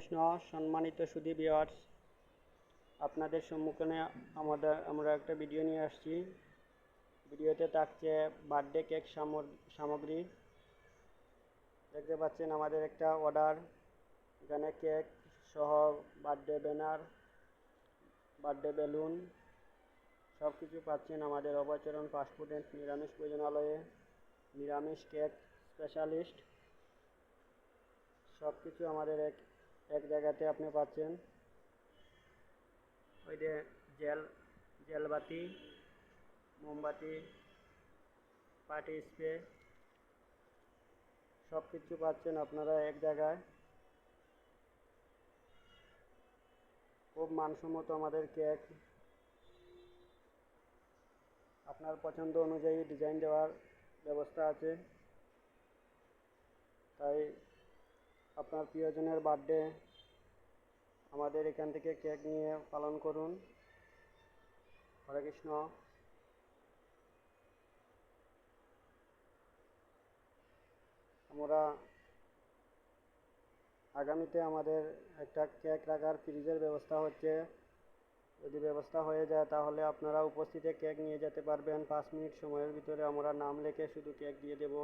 কৃষ্ণ, সম্মানিত সুদী বিয়ার্স আপনাদের সম্মুখে আমাদের, আমরা একটা ভিডিও নিয়ে আসছি। ভিডিওতে থাকছে বার্থডে কেক সামগ্রী। দেখতে পাচ্ছেন আমাদের একটা অর্ডার এখানে কেক সহ বার্থডে ব্যানার বার্থডে বেলুন সব কিছু পাচ্ছেন আমাদের অবচরণ ফাস্টফুড নিরামিষ ভোজনালয়ে। নিরামিষ কেক স্পেশালিস্ট সব কিছু আমাদের এক এক জায়গাতে আপনি পাচ্ছেন। ওই যে জেল জেলবাতি মোমবাতি পার্টি স্প্রে সব কিছু পাচ্ছেন আপনারা এক জায়গায়। খুব মানসম্মত আমাদের কেক। আপনার পছন্দ অনুযায়ী ডিজাইন দেওয়ার ব্যবস্থা আছে। তাই আপনার প্রিয়জনের বার্থডে, আমাদের এখান থেকে কেক নিয়ে পালন করুন। হরে কৃষ্ণ। আমরা আগামীতে আমাদের একটা কেক রাখার ফ্রিজের ব্যবস্থা হচ্ছে। যদি ব্যবস্থা হয়ে যায়, তাহলে আপনারা উপস্থিতে কেক নিয়ে যেতে পারবেন। পাঁচ মিনিট সময়ের ভিতরে আমরা নাম লিখে শুধু কেক দিয়ে দেব।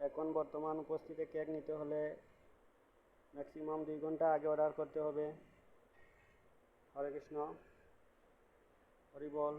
এখন বর্তমান উপস্থিতে কেক নিতে হলে ম্যাক্সিমাম দুই ঘণ্টা আগে অর্ডার করতে হবে। হরে কৃষ্ণ হরি বল